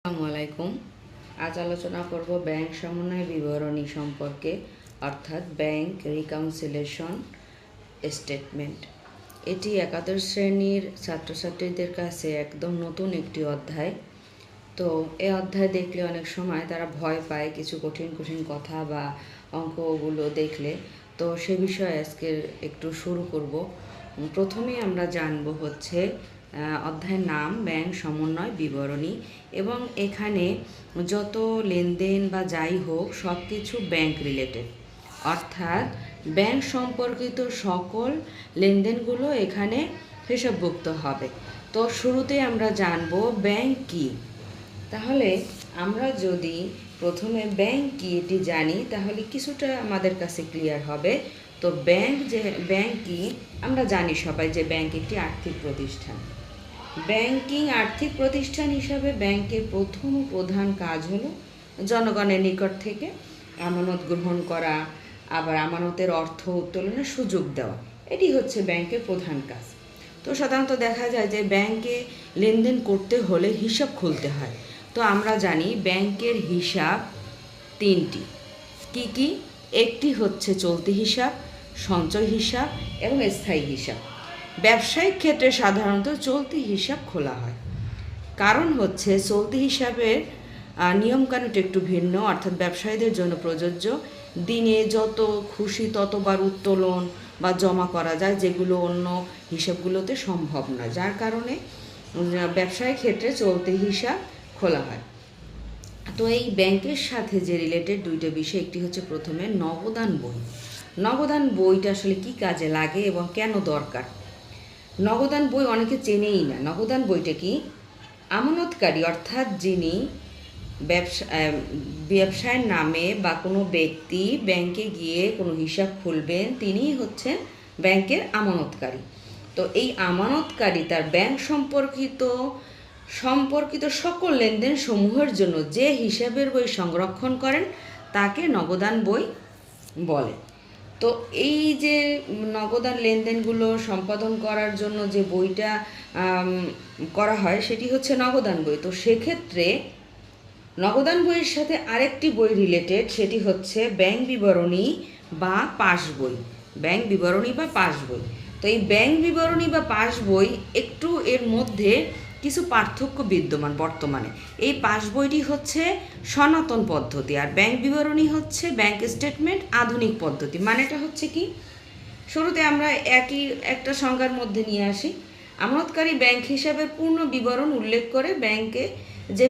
আসসালামু আলাইকুম। আজ আলোচনা করব ব্যাংক সমন্বয় বিবরণী সম্পর্কে, অর্থাৎ ব্যাংক রিকাউন্সিলেশন স্টেটমেন্ট। এটি একাদশ শ্রেণির ছাত্রছাত্রীদের কাছে একদম নতুন একটি অধ্যায়। তো এই অধ্যায় দেখলে অনেক সময় তারা ভয় পায় কিছু কঠিন কঠিন কথা বা অঙ্কগুলো দেখলে। তো সে বিষয়ে আজকে একটু শুরু করব। প্রথমেই আমরা জানব হচ্ছে অধ্যায়ের নাম, ব্যাংক, সমন্বয়, বিবরণী এবং এখানে যত লেনদেন বা যাই হোক সব কিছু ব্যাংক রিলেটেড অর্থাৎ ব্যাংক সম্পর্কিত সকল লেনদেনগুলো এখানে হিসাবভুক্ত হবে। তো শুরুতে আমরা জানব ব্যাংক কি। তাহলে আমরা যদি প্রথমে ব্যাংক কি এটি জানি, তাহলে কিছুটা আমাদের কাছে ক্লিয়ার হবে। তো ব্যাংক যে ব্যাংক আমরা জানি সবাই যে ব্যাংক একটি আর্থিক প্রতিষ্ঠান। ব্যাংকিং আর্থিক প্রতিষ্ঠান হিসাবে ব্যাংকের প্রথম প্রধান কাজ হলো জনগণের নিকট থেকে আমানত গ্রহণ করা, আবার আমানতের অর্থ উত্তোলনের সুযোগ দেওয়া। এটি হচ্ছে ব্যাংকের প্রধান কাজ। তো সাধারণত দেখা যায় যে ব্যাংকে লেনদেন করতে হলে হিসাব খুলতে হয়। তো আমরা জানি ব্যাংকের হিসাব তিনটি। কি কি? একটি হচ্ছে চলতি হিসাব সঞ্চয় হিসাব এবং স্থায়ী হিসাব। ব্যবসায়িক ক্ষেত্রে সাধারণত চলতি হিসাব খোলা হয়। কারণ হচ্ছে চলতি হিসাবের নিয়মকানুনটা একটু ভিন্ন, অর্থাৎ ব্যবসায়ীদের জন্য প্রযোজ্য। দিনে যত খুশি ততবার উত্তোলন বা জমা করা যায়, যেগুলো অন্য হিসাবগুলোতে সম্ভব না যার কারণে ব্যবসায়িক ক্ষেত্রে চলতি হিসাব খোলা হয়। তো এই ব্যাংকের সাথে যে রিলেটেড দুইটা বিষয়, একটি হচ্ছে প্রথমে নবদান বই। নগদান বইটা আসলে কি কাজে লাগে এবং কেন দরকার? নগদান বই অনেকে চেনেই না। নগদান বইটা কি? আমানতকারী, অর্থাৎ যিনি ব্যবসা ব্যবসায়ের নামে বা কোনো ব্যক্তি ব্যাংকে গিয়ে কোনো হিসাব খুলবেন, তিনিই হচ্ছেন ব্যাংকের আমানতকারী। তো এই আমানতকারী তার ব্যাংক সম্পর্কিত সম্পর্কিত সকল লেনদেন সমূহের জন্য যে হিসাবের বই সংরক্ষণ করেন, তাকে নগদান বই বলে। তো এই যে নগদান লেনদেনগুলো সম্পাদন করার জন্য যে বইটা করা হয়, সেটি হচ্ছে নগদান বই। তো সেক্ষেত্রে নগদান বইয়ের সাথে আরেকটি বই রিলেটেড সেটি হচ্ছে ব্যাংক বিবরণী বা পাস বই। ব্যাংক বিবরণী বা পাস বই। তো এই ব্যাংক বিবরণী বা পাস বই একটু এর মধ্যে কিছু পার্থক্য বিদ্যমান বর্তমানে। এই পাসবইটি হচ্ছে সনাতন পদ্ধতি আর ব্যাংক বিবরণী হচ্ছে ব্যাংক স্টেটমেন্ট আধুনিক পদ্ধতি। মানেটা হচ্ছে কি? শুরুতে আমরা একই একটা সংজ্ঞার মধ্যে নিয়ে আসি। আমানতকারী ব্যাংক হিসাবে পূর্ণ বিবরণ উল্লেখ করে ব্যাংকে